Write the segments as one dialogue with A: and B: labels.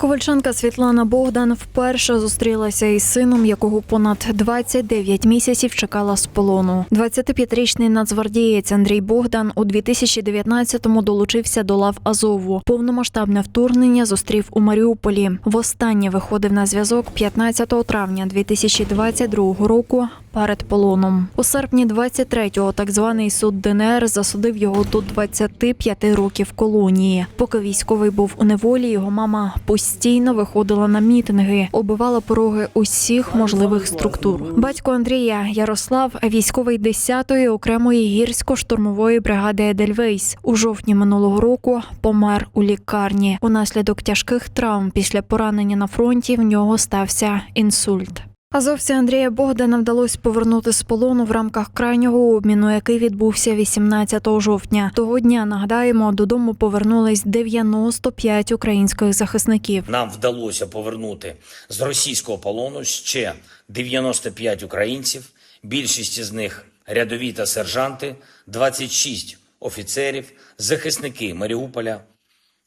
A: Ковальчанка Світлана Богдан вперше зустрілася із сином, якого понад 29 місяців чекала з полону. 25-річний нацгвардієць Андрій Богдан у 2019-му долучився до лав Азову. Повномасштабне вторгнення зустрів у Маріуполі. Востаннє виходив на зв'язок 15 травня 2022 року перед полоном. У серпні 23-го так званий суд ДНР засудив його до 25 років колонії. Поки військовий був у неволі, його мама постійно виходила на мітинги, оббивала пороги усіх можливих структур. Батько Андрія Ярослав, військовий 10-ї окремої гірсько-штурмової бригади Едельвейс, у жовтні минулого року помер у лікарні. Унаслідок тяжких травм після поранення на фронті в нього стався інсульт. Азовця Андрія Богдана вдалося повернути з полону в рамках крайнього обміну, який відбувся 18 жовтня. Того дня нагадаємо, додому повернулись 95 українських захисників.
B: Нам вдалося повернути з російського полону ще 95 українців. Більшість із них рядові та сержанти, 26 офіцерів, захисники Маріуполя.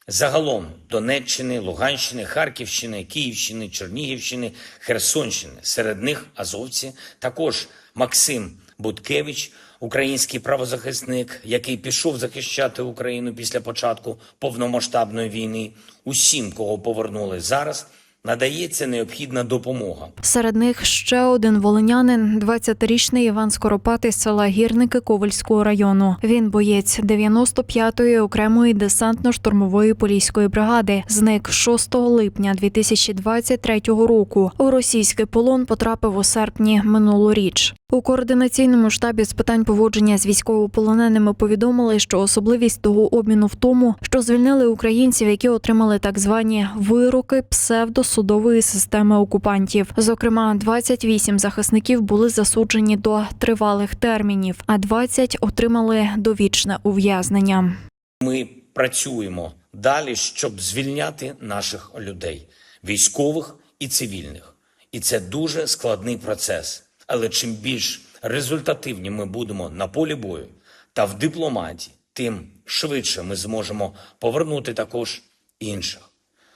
B: Загалом Донеччини, Луганщини, Харківщини, Київщини, Чернігівщини, Херсонщини. Серед них азовці, також Максим Буткевич, український правозахисник, який пішов захищати Україну після початку повномасштабної війни. Усім, кого повернули зараз, надається необхідна допомога.
A: Серед них ще один волинянин, 20-річний Іван Скоропати з села Гірники Ковальського району. Він боєць 95-ї окремої десантно-штурмової поліської бригади. Зник 6 липня 2023 року. У російський полон потрапив у серпні минулоріч. У координаційному штабі з питань поводження з військовополоненими повідомили, що особливість того обміну в тому, що звільнили українців, які отримали так звані вироки псевдосудової системи окупантів. Зокрема, 28 захисників були засуджені до тривалих термінів, а 20 отримали довічне ув'язнення.
B: Ми працюємо далі, щоб звільняти наших людей, військових і цивільних. І це дуже складний процес. Але чим більш результативні ми будемо на полі бою та в дипломатії, тим швидше ми зможемо повернути також інших.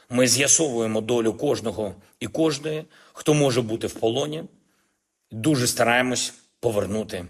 B: Ми з'ясовуємо долю кожного і кожної, хто може бути в полоні. Дуже стараємось повернути